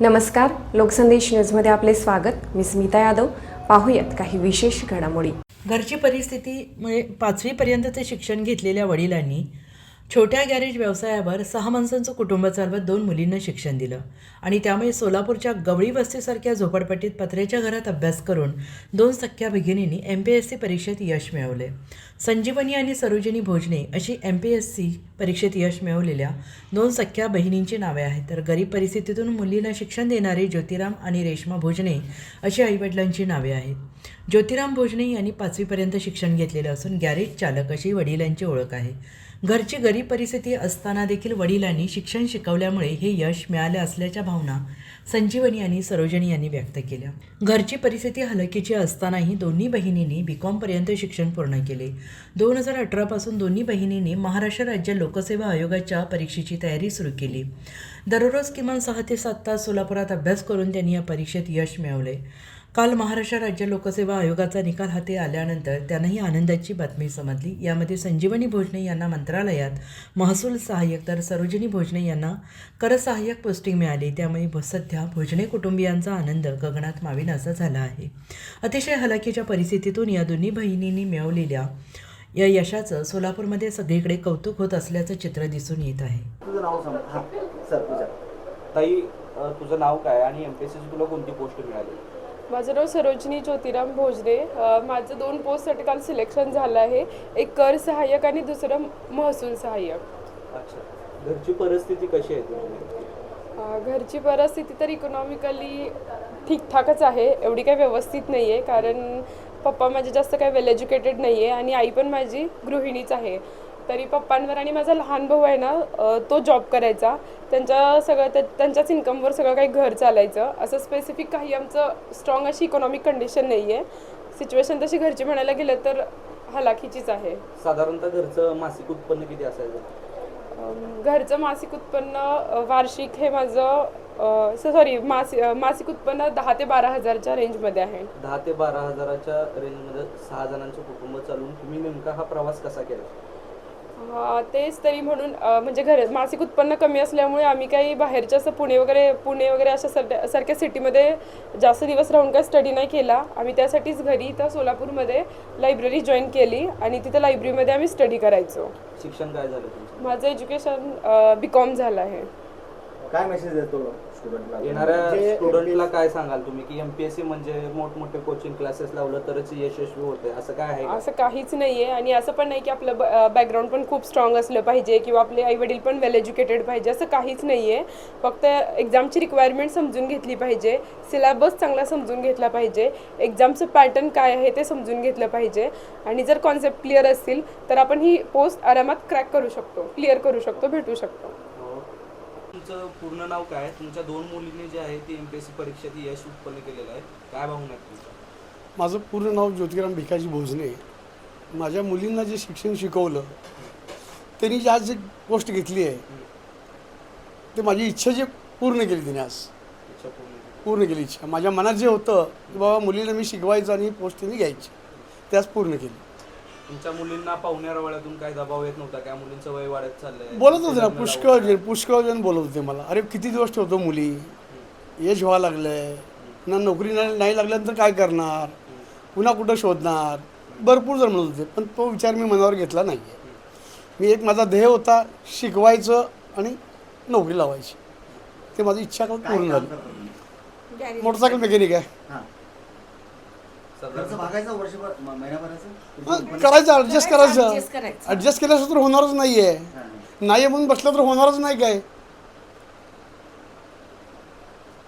नमस्कार लोकसंदेश न्यूजमध्ये आपले स्वागत. मी स्मिता यादव. पाहूयात काही विशेष घडामोडी. घरची परिस्थितीमुळे पाचवीपर्यंतचे शिक्षण घेतलेल्या वडिलांनी छोट्या गॅरेज व्यवसायावर सहा माणसांचं कुटुंब चालवत दोन मुलींना शिक्षण दिलं. आणि त्यामुळे सोलापूरच्या गवळी वस्तीसारख्या झोपडपट्टीत पत्र्याच्या घरात अभ्यास करून दोन सख्या भगिनींनी एम पी एस सी परीक्षेत यश मिळवले. संजीवनी आणि सरोजिनी भोजने अशी एम पी एस सी परीक्षेत यश मिळवलेल्या दोन सख्या बहिणींची नावे आहेत. तर गरीब परिस्थितीतून मुलींना शिक्षण देणारे ज्योतिराम आणि रेश्मा भोजने अशी आईवडिलांची नावे आहेत. ज्योतिराम भोजने यांनी पाचवीपर्यंत शिक्षण घेतलेलं असून गॅरेज चालक अशी वडिलांची ओळख आहे. घरची गरीब परिस्थिती असताना देखील वडिलांनी शिक्षण शिकवल्यामुळे हे यश मिळाले असल्याच्या भावना संजीवनी आणि सरोजनी यांनी व्यक्त केल्या. घरची परिस्थिती हलकीची असतानाही दोन्ही बहिणींनी बी कॉमपर्यंत शिक्षण पूर्ण केले. दोन हजार अठरापासून दोन्ही बहिणींनी महाराष्ट्र राज्य लोकसेवा आयोगाच्या परीक्षेची तयारी सुरू केली. दररोज किमान सहा ते सात तास सोलापुरात अभ्यास करून त्यांनी या परीक्षेत यश मिळवले. काल महाराष्ट्र राज्य लोकसेवा आयोगाचा निकाल हाती आल्यानंतर त्यांनाही आनंदाची बातमी समजली. यामध्ये संजीवनी भोजने यांना मंत्रालयात महसूल सहाय्यक तर सरोजिनी भोजने यांना कर सहाय्यक पोस्टिंग मिळाली. त्यामुळे सध्या भोजने कुटुंबियांचा आनंद गगनात माविनासा झाला आहे. अतिशय हलाखीच्या परिस्थितीतून या दोन्ही बहिणींनी मिळवलेल्या या यशाचं सोलापूरमध्ये सगळीकडे कौतुक होत असल्याचं चित्र दिसून येत आहे. तुझं नाव सर तुझं ताई तुझं नाव काय आणि एम पी एस तुला कोणती पोस्ट मिळाली? माझं नाव सरोजिनी ज्योतिराम भोजने अ, माझं दोन पोस्टसाठी काल सिलेक्शन झालं आहे. एक कर सहाय्यक आणि दुसरं महसूल सहाय्यक. अच्छा. घरची परिस्थिती कशी आहे घरची परिस्थिती तर इकॉनॉमिकली ठीकठाकच आहे. एवढी काही व्यवस्थित नाही आहे कारण पप्पा माझे जास्त काही वेल एज्युकेटेड नाही आहे आणि आई पण माझी गृहिणीच आहे. तरी पप्पांवर आणि माझा लहान भाऊ आहे ना तो जॉब करायचा. त्यांच्या सगळं त्या त्यांच्याच इन्कमवर सगळं काही घर चालायचं. असं स्पेसिफिक काही आमचं स्ट्रॉंग अशी इकॉनॉमिक कंडिशन नाही आहे सिच्युएशन तशी घरची म्हणायला गेलं तर हलाखीचीच आहे. साधारणतः घरचं मासिक उत्पन्न किती असायचं? घरचं मासिक उत्पन्न वार्षिक हे माझं सॉरी मासिक मासिक उत्पन्न दहा ते बारा हजारच्या रेंजमध्ये आहे. दहा ते बारा हजाराच्या रेंजमध्ये सहा जणांचं कुटुंब चालवून तुम्ही नेमका हा प्रवास कसा केला? तेच तरी म्हणून म्हणजे घर मासिक उत्पन्न कमी असल्यामुळे आम्ही काही बाहेरच्या असं पुणे वगैरे पुणे वगैरे अशा सर सारख्या सिटीमध्ये जास्त दिवस राहून काही स्टडी नाही केला. आम्ही त्यासाठीच घरी इथं सोलापूरमध्ये लायब्ररी जॉईन केली आणि तिथं लायब्ररीमध्ये आम्ही स्टडी करायचो. शिक्षण काय झालं माझं एज्युकेशन बी कॉम झालं आहे. काय मेसेज देतो स्टुडंटला येणाऱ्या स्टुडंटला काय सांगाल तुम्ही? की एम पी एस सी म्हणजे मोठमोठे कोचिंग क्लासेस लावलं तरच यशस्वी होते. असं काय आहे? असं काहीच नाही आहे आणि असं पण नाही की आपलं बॅकग्राऊंड पण खूप स्ट्रॉंग असलं पाहिजे किंवा आपले आईवडील पण वेल एज्युकेटेड पाहिजे. असं काहीच नाही आहे फक्त एक्झामची रिक्वायरमेंट समजून घेतली पाहिजे. सिलेबस चांगला समजून घेतला पाहिजे. एक्झामचं पॅटर्न काय आहे ते समजून घेतलं पाहिजे. आणि जर कॉन्सेप्ट क्लिअर असतील तर आपण ही पोस्ट आरामात क्रॅक करू शकतो. क्लिअर करू शकतो भेटू शकतो. तुमचं पूर्ण नाव काय तुमच्या दोन मुलींनी जे आहे ती एम पी एस सी परीक्षेत यश उत्पन्न केलेलं आहे. काय भावना आहेत तुमच्या? माझं पूर्ण नाव ज्योतिराम भिकाजी भोजने माझ्या मुलींना जे शिक्षण शिकवलं त्यांनी जी आज जी पोस्ट घेतली आहे ते माझी इच्छा जे पूर्ण केली तिने आज. इच्छा पूर्ण केली. पूर्ण केली इच्छा. माझ्या मनात जे होतं की बाबा मुलीला मी शिकवायचं आणि पोस्ट तिने घ्यायची ते आज पूर्ण केली. तुमच्या मुलींना पाहुण्यावर वळ्यातून काय दबाव येत नव्हता काय मुलींचं वय वाढत चाललंय. बोलत होते ना पुष्कळ. जण पुष्कळ जण बोलत होते मला. अरे किती दिवस ठेवतो मुली? एज व्हायला लागलंय. पुन्हा नोकरी नाही नाही लागल्यानंतर काय करणार? पुन्हा कुठं शोधणार? भरपूर जण म्हणत होते पण तो विचार मी मनावर घेतला नाही मी एक माझा ध्येय होता शिकवायचं आणि नोकरी लावायची. ते माझी इच्छा पूर्ण झाली? मोटरसायकल मेकॅनिक आहे. हां. खर्च भागायचा वर्षभर म- महिन्याभराचं? उत्पन्न? करायचं ॲडजस्ट करायचं adjust करायचं. ॲडजस्ट केल्याशिवाय तर होणारच नाही आहे हां, हां. नाही म्हणून बसलं तर होणारच नाही काय.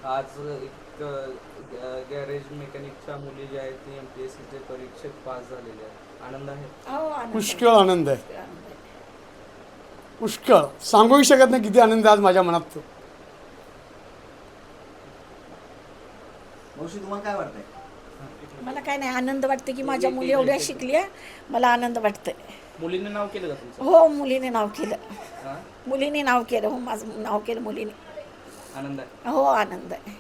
आज एक गॅरेज मेकॅनिकच्या मुली ज्या आहेत ती एम पी एस सीच्या परीक्षेत पास झालेल्या आहेत. आनंद आहे? आनंद. पुष्कळ आनंद आहे. पुष्कळ. सांगूही शकत नाही किती आनंद आहे आज माझ्या मनात. तो मावशी तुम्हाला काय वाटतंय? मला काय नाही आनंद वाटतं की माझ्या मुली एवढ्या शिकल्या मला आनंद वाटतंय. मुलींनी नाव केलं का तुमचं? हो मुलीने नाव केलं. हा? मुलीने नाव केलं हो माझं नाव केलं मुलीने. आनंद आहे. हो आनंद आहे.